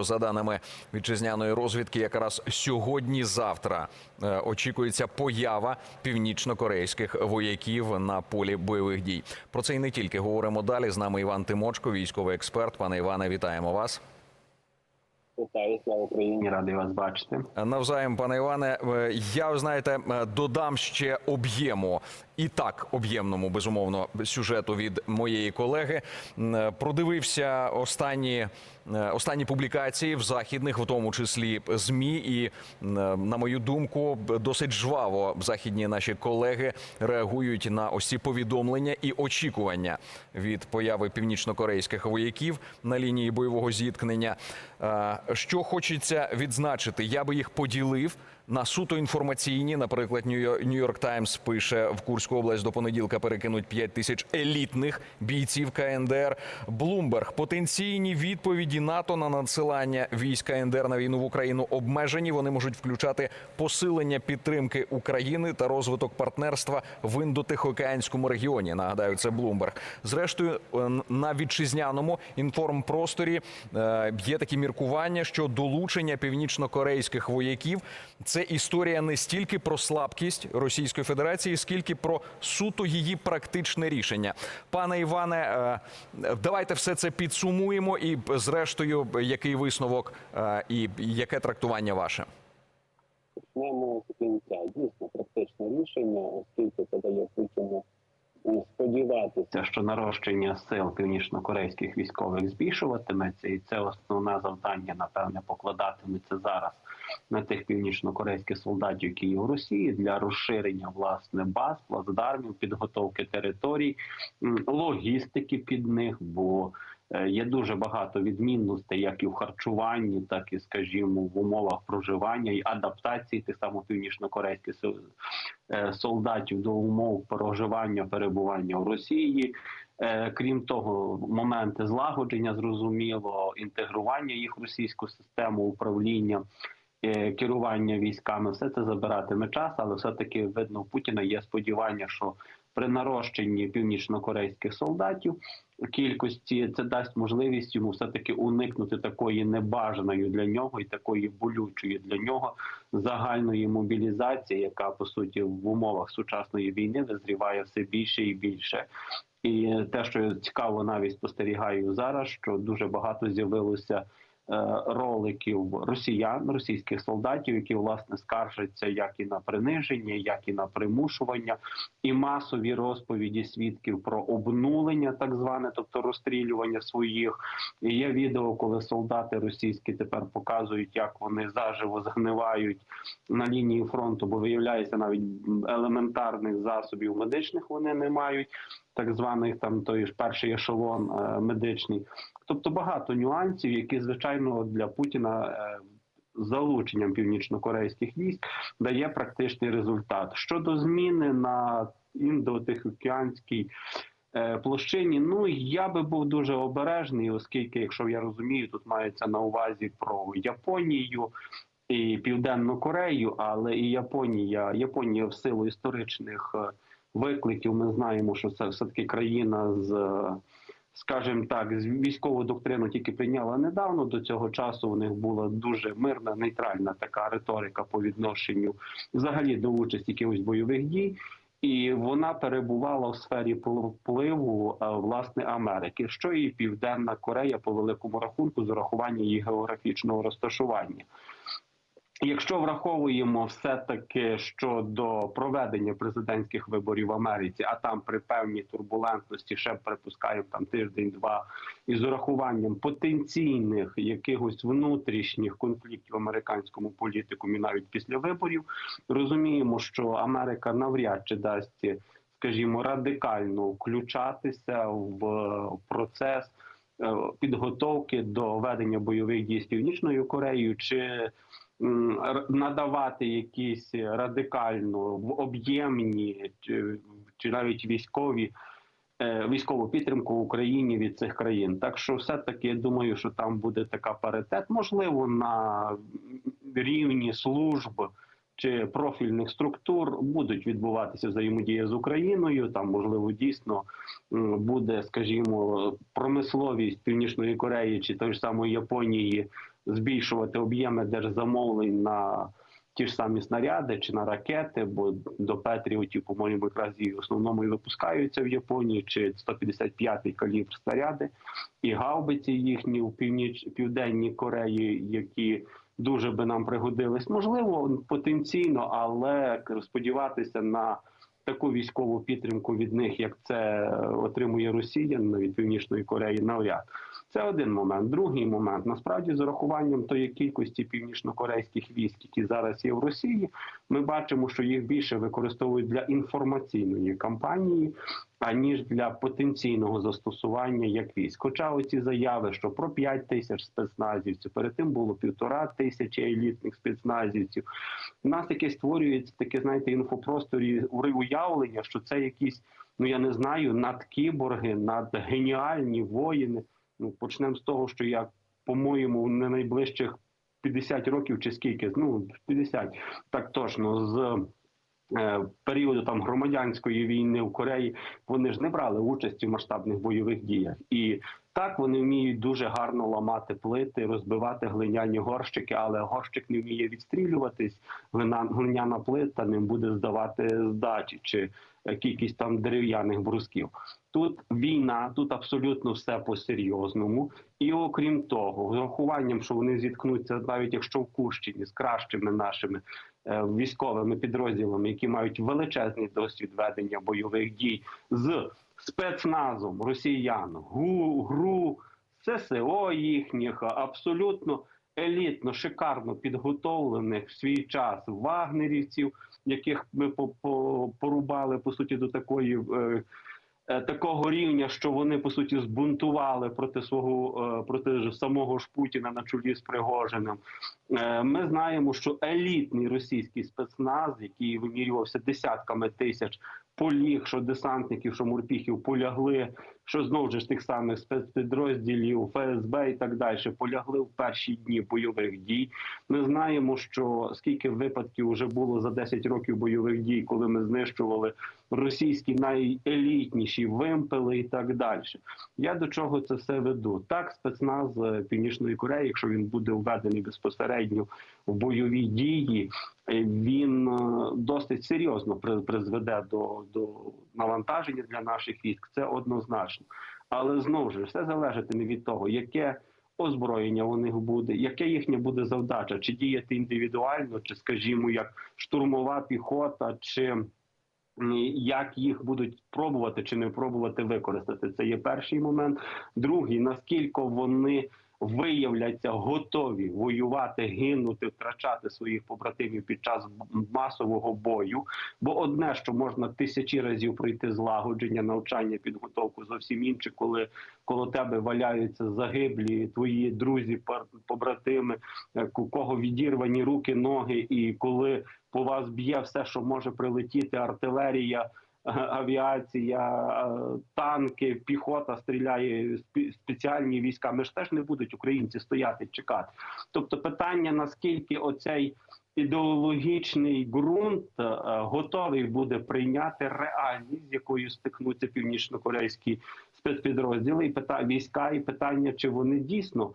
За даними вітчизняної розвідки, якраз сьогодні-завтра е, очікується поява північно-корейських вояків на полі бойових дій. Про це і не тільки говоримо далі. З нами Іван Тимочко, військовий експерт. Пане Іване, вітаємо вас. Вітаю, слава Україні, радий вас бачити. Навзаєм, пане Іване, е, я знаєте, е, додам ще об'єму і так об'ємному безумовно сюжету від моєї колеги. Е, Продивився останні. Останні публікації в західних, в тому числі змі, і на мою думку, досить жваво західні наші колеги реагують на ось ці повідомлення і очікування від появи північно-корейських вояків на лінії бойового зіткнення. Що хочеться відзначити, я би їх поділив на суто інформаційні. Наприклад, Нью-Йорк Таймс пише в Курську область до понеділка перекинуть 5 тисяч елітних бійців КНДР. Блумберг потенційні відповіді НАТО на надсилання військ КНДР на війну в Україну обмежені. Вони можуть включати посилення підтримки України та розвиток партнерства в індотихоокеанському регіоні. Нагадаю, це Блумберг. Зрештою, е, на вітчизняному інформпросторі е, є такі міркування, що долучення північно-корейських вояків це історія не стільки про слабкість Російської Федерації, скільки про суто її практичне рішення. Пане Іване, е, давайте все це підсумуємо, і зрештою, який висновок е, і яке трактування ваше? Почнемо з кінця. Дійсно практичне рішення, оскільки це дає м, сподіватися, що нарощення сил північно-корейських військових збільшуватиметься, і це основне завдання, напевне, покладатиметься зараз на тих північно-корейських солдатів, які є в Росії для розширення власне баз, плацдармів, підготовки територій, логістики під них. бо Є дуже багато відмінностей, як і в харчуванні, так і, скажімо, в умовах проживання і адаптації тих самих північно-корейських е, солдатів до умов проживання, перебування в Росії. Е, Крім того, моменти злагодження зрозуміло, інтегрування їх в російську систему управління. е, Керування військами все це забиратиме час, але все таки видно у Путіна є сподівання, що при нарощенні північно-корейських солдатів кількості це дасть можливість йому все таки уникнути такої небажаної для нього і такої болючої для нього загальної мобілізації, яка по суті в умовах сучасної війни визріває все більше і більше. І те, що цікаво, навіть спостерігаю зараз, що дуже багато з'явилося роликів росіян, російських солдатів, які власне скаржаться як і на приниження, як і на примушування, і масові розповіді свідків про обнулення, так зване, тобто розстрілювання своїх. І є відео, коли солдати російські тепер показують, як вони заживо згнивають на лінії фронту, бо виявляється, навіть елементарних засобів медичних вони не мають. Так званих там той ж перший ешелон е, медичний, тобто багато нюансів, які звичайно для Путіна е, залученням північно-корейських військ дає практичний результат щодо зміни на індотихоокеанській е, площині. Ну я би був дуже обережний, оскільки, якщо я розумію, тут мається на увазі про Японію. І Південну Корею, але і Японія. Японія в силу історичних викликів. Ми знаємо, що це все таки країна з, скажімо так, з військову доктрину тільки прийняла недавно. До цього часу у них була дуже мирна, нейтральна така риторика по відношенню взагалі до участі якихось бойових дій. І вона перебувала в сфері впливу е, власне Америки, що і Південна Корея по великому рахунку з урахування її географічного розташування. Якщо враховуємо все таки щодо проведення президентських виборів в Америці, а там при певній турбулентності ще припускаємо там тиждень-два, із урахуванням потенційних якихось внутрішніх конфліктів в американському політикумі, навіть після виборів, розуміємо, що Америка навряд чи дасть, скажімо, радикально включатися в процес е, підготовки до ведення бойових дій з північною Кореєю чи надавати якісь радикально об'ємні чи, чи навіть військові е, військову підтримку Україні від цих країн. Так що, все таки я думаю, що там буде така паритет, можливо, на рівні служб. Чи профільних структур будуть відбуватися взаємодія з Україною? Там можливо дійсно буде, скажімо, промисловість Північної Кореї чи той ж самої Японії збільшувати об'єми держзамовлень на ті ж самі снаряди чи на ракети, бо до Петріотів, по-моєму, якраз і в основному і випускаються в Японії, чи 155-й калібр снаряди, і гаубиці їхні в північ південній Кореї, які дуже би нам пригодились. Можливо, потенційно, але сподіватися на таку військову підтримку від них, як це отримує Росія ну, від Північної Кореї, навряд. Це один момент. Другий момент насправді з урахуванням тої кількості північно-корейських військ, які зараз є в Росії, ми бачимо, що їх більше використовують для інформаційної кампанії, аніж для потенційного застосування як військ. Хоча оці заяви, що про 5 тисяч спецназівців, перед тим було півтора тисячі елітних спецназівців. У нас таке створюється таке, знаєте, інфопросторі уявлення, що це якісь, ну я не знаю, надкіборги, надгеніальні воїни. Ну, почнемо з того, що я, по-моєму, не найближчих 50 років чи скільки, ну 50, так точно з. Е, Періоду там громадянської війни в Кореї вони ж не брали участі в масштабних бойових діях, і так вони вміють дуже гарно ламати плити, розбивати глиняні горщики, але горщик не вміє відстрілюватись. глина- Глиняна плита не буде здавати здачі чи е, кількість там дерев'яних брусків. Тут війна, тут абсолютно все по-серйозному. І окрім того, з урахуванням, що вони зіткнуться, навіть якщо в Курщині з кращими нашими військовими підрозділами, які мають величезний досвід ведення бойових дій з спецназом росіян, ГУ, ГРУ, ССО їхніх, абсолютно елітно, шикарно підготовлених в свій час вагнерівців, яких ми по- по- порубали по суті до такої. Е, Такого рівня, що вони по суті збунтували проти свого е, проти ж самого ж Путіна на чолі з Пригожиним. Е, Ми знаємо, що елітний російський спецназ, який вимірювався десятками тисяч, поліг, що десантників, що морпіхів полягли, що знову ж тих самих спецпідрозділів, ФСБ і так далі, полягли в перші дні бойових дій. Ми знаємо, що скільки випадків вже було за 10 років бойових дій, коли ми знищували російські найелітніші вимпели і так далі. Я до чого це все веду? Так, спецназ е, Північної Кореї, якщо він буде введений безпосередньо в бойові дії, він е, досить серйозно при- призведе до, до навантаження для наших військ. Це однозначно. Але знову ж все залежатиме від того, яке озброєння у них буде, яке їхня буде завдача, чи діяти індивідуально, чи, скажімо, як штурмова піхота, чи як їх будуть пробувати чи не пробувати використати. Це є перший момент. Другий наскільки вони виявляться готові воювати, гинути, втрачати своїх побратимів під час масового бою. Бо одне, що можна тисячі разів пройти злагодження, навчання, підготовку, зовсім інше, коли коло тебе валяються загиблі, твої друзі, побратими, е, у кого відірвані руки, ноги, і коли по вас б'є все, що може прилетіти, артилерія. Авіація, е, танки, піхота стріляє, спе- спеціальні війська. Ми ж теж не будуть українці стояти чекати. Тобто, питання наскільки оцей ідеологічний ґрунт е, готовий буде прийняти реальність, з якою стикнуться північно-корейські спецпідрозділи і пита війська, і питання, чи вони дійсно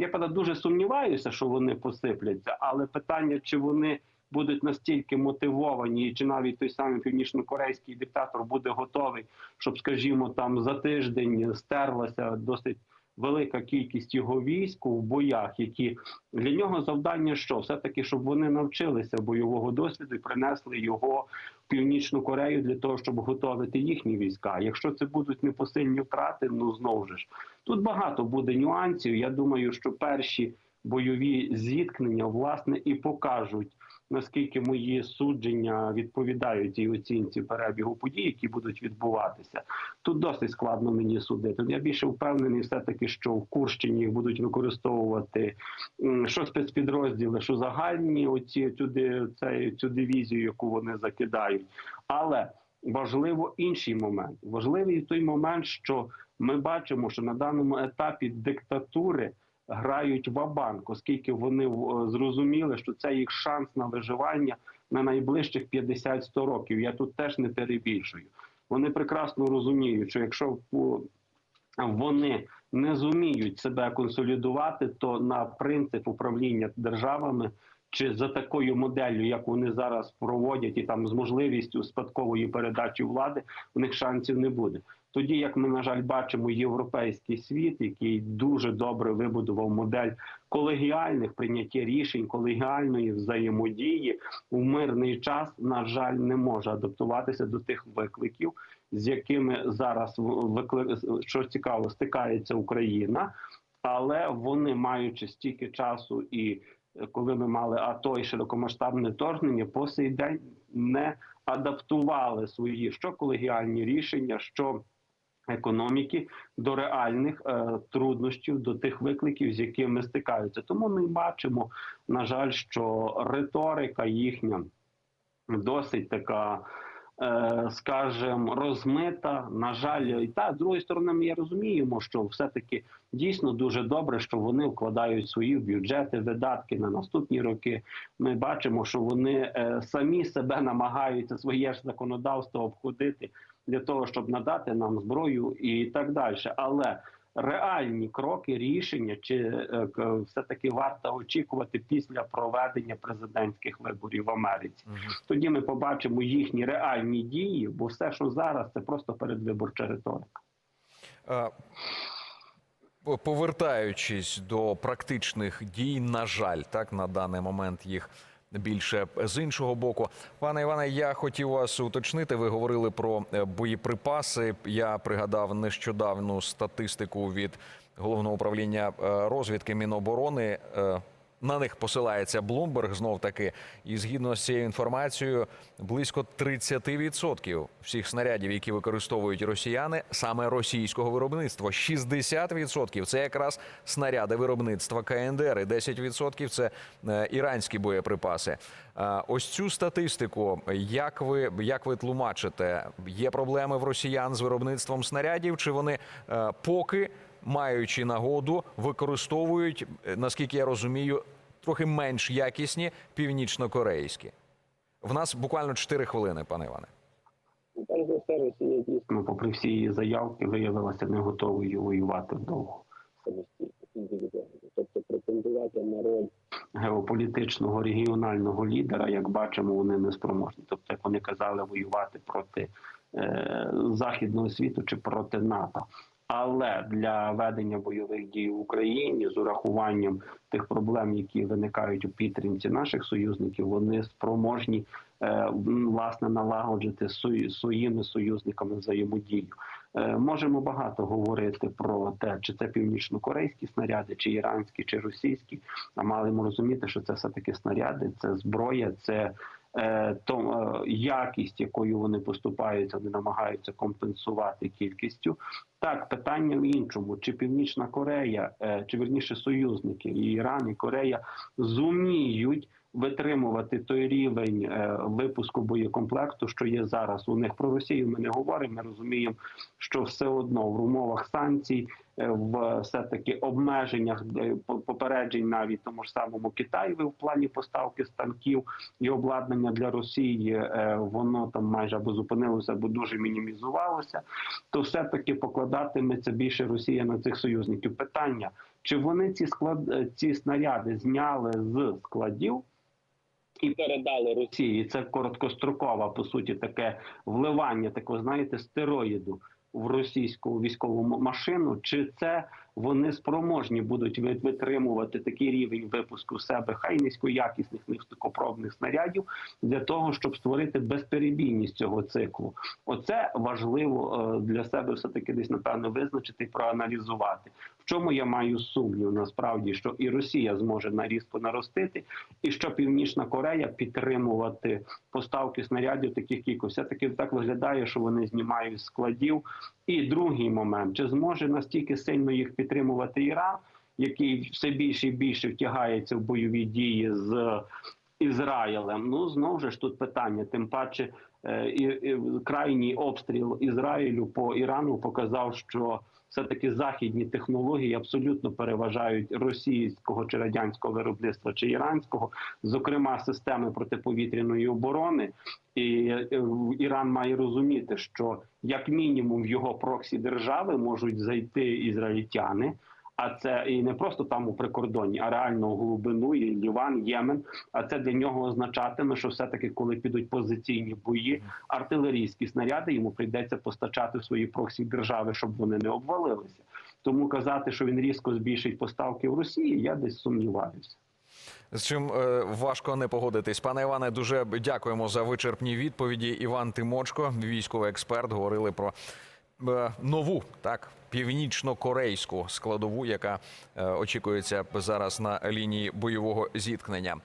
я правда дуже сумніваюся, що вони посипляться, але питання, чи вони будуть настільки мотивовані, чи навіть той самий північно-корейський диктатор буде готовий, щоб, скажімо, там за тиждень стерлася досить велика кількість його військ в боях, які для нього завдання, що все таки, щоб вони навчилися бойового досвіду і принесли його в північну Корею для того, щоб готувати їхні війська. Якщо це будуть непосильні втрати, ну знову ж тут багато буде нюансів. Я думаю, що перші бойові зіткнення власне і покажуть. Наскільки мої судження відповідають цій оцінці перебігу подій, які будуть відбуватися, тут досить складно мені судити. Я більше впевнений, все таки, що в Курщині їх будуть використовувати що спецпідрозділи, що загальні оці цю, цю дивізію, яку вони закидають. Але важливо інший момент. Важливий той момент, що ми бачимо, що на даному етапі диктатури грають в-банк, оскільки вони в- зрозуміли, що це їх шанс на виживання на найближчих 50-100 років. Я тут теж не перебільшую. Вони прекрасно розуміють, що якщо вони не зуміють себе консолідувати, то на принцип управління державами чи за такою моделлю, як вони зараз проводять, і там з можливістю спадкової передачі влади, у них шансів не буде. Тоді, як ми на жаль бачимо, європейський світ, який дуже добре вибудував модель колегіальних прийняття рішень, колегіальної взаємодії у мирний час, на жаль, не може адаптуватися до тих викликів, з якими зараз викли... що цікаво, стикається Україна, але вони маючи стільки часу і е, коли ми мали АТО і широкомасштабне вторгнення, по сей день не адаптували свої що колегіальні рішення, що економіки до реальних е, труднощів, до тих викликів, з якими стикаються. Тому ми бачимо, на жаль, що риторика їхня досить така. е, Скажем, розмита, на жаль, і та з другої сторони, ми розуміємо, що все-таки дійсно дуже добре, що вони вкладають свої бюджети, видатки на наступні роки. Ми бачимо, що вони е, самі себе намагаються своє ж законодавство обходити для того, щоб надати нам зброю і так далі. Але реальні кроки, рішення, чи е, все-таки варто очікувати після проведення президентських виборів в Америці. Тоді ми побачимо їхні реальні дії, бо все, що зараз, це просто передвиборча риторика. Е, Повертаючись до практичних дій, на жаль, так на даний момент їх більше з іншого боку. Пане Іване, я хотів вас уточнити. Ви говорили про е, боєприпаси. Я пригадав нещодавну статистику від головного управління е, розвідки Міноборони. На них посилається Блумберг знов таки, і згідно з цією інформацією, близько 30% всіх снарядів, які використовують росіяни, саме російського виробництва. 60% – це якраз снаряди виробництва КНДР, і 10% – це е, іранські боєприпаси. Е, Ось цю статистику, як ви як ви тлумачите, є проблеми в росіян з виробництвом снарядів, чи вони е, поки маючи нагоду, використовують, е, наскільки я розумію, трохи менш якісні північнокорейські. В нас буквально 4 хвилини, пане Іване. Ну, Перш за все, Росія дійсно, попри всі її заявки, виявилася не готовою воювати вдовго самостійно, індивідуально. Тобто претендувати на роль геополітичного регіонального лідера, як бачимо, вони не спроможні. Тобто, як вони казали, воювати проти е, західного світу чи проти НАТО. Але для ведення бойових дій в Україні з урахуванням тих проблем, які виникають у підтримці наших союзників, вони спроможні е, власне налагоджити своїми союзниками взаємодію. Е, Можемо багато говорити про те, чи це північно-корейські снаряди, чи іранські, чи російські. А маємо розуміти, що це все таки снаряди, це зброя, це то е, якість, якою вони поступаються, вони намагаються компенсувати кількістю. Так, питання в іншому: чи Північна Корея, е, чи вірніше союзники і Іран і Корея зуміють витримувати той рівень е, випуску боєкомплекту, що є зараз. У них про Росію ми не говоримо. Ми розуміємо, що все одно в умовах санкцій, е, в все таки обмеженнях е, по- попереджень навіть тому ж самому Китаєві в плані поставки станків і обладнання для Росії, воно там майже або зупинилося, або дуже мінімізувалося. То все таки покладатиметься більше Росія на цих союзників. Питання. Чи вони ці склад ці снаряди зняли з складів і передали Росії? Це короткострокова, по суті, таке вливання такого, знаєте, стероїду в російську військову машину. Чи це вони спроможні будуть витримувати такий рівень випуску в себе хай низькоякісних низькопробних снарядів для того, щоб створити безперебійність цього циклу? Оце важливо е, для себе все таки десь напевно визначити і проаналізувати. Чому я маю сумнів насправді, що і Росія зможе нарізко наростити, і що Північна Корея підтримувати поставки снарядів таких кількостях. Все таки так виглядає, що вони знімають складів. І другий момент: чи зможе настільки сильно їх підтримувати Іран, який все більше і більше втягається в бойові дії з Ізраїлем? Ну знову ж тут питання, тим паче. е, І, і крайній обстріл Ізраїлю по Ірану показав, що все-таки західні технології абсолютно переважають російського чи радянського виробництва чи іранського, зокрема системи протиповітряної оборони. І е, Іран має розуміти, що як мінімум в його проксі держави можуть зайти ізраїльтяни. А це і не просто там у прикордонні, а реально у глибину, і Ліван, Ємен. А це для нього означатиме, що все-таки, коли підуть позиційні бої, артилерійські снаряди йому прийдеться постачати в свої проксі держави, щоб вони не обвалилися. Тому казати, що він різко збільшить поставки в Росії, я десь сумніваюся. З чим е, важко не погодитись. Пане Іване, дуже дякуємо за вичерпні відповіді. Іван Тимочко, військовий експерт, говорили про нову так північно-корейську складову, яка е, очікується зараз на лінії бойового зіткнення.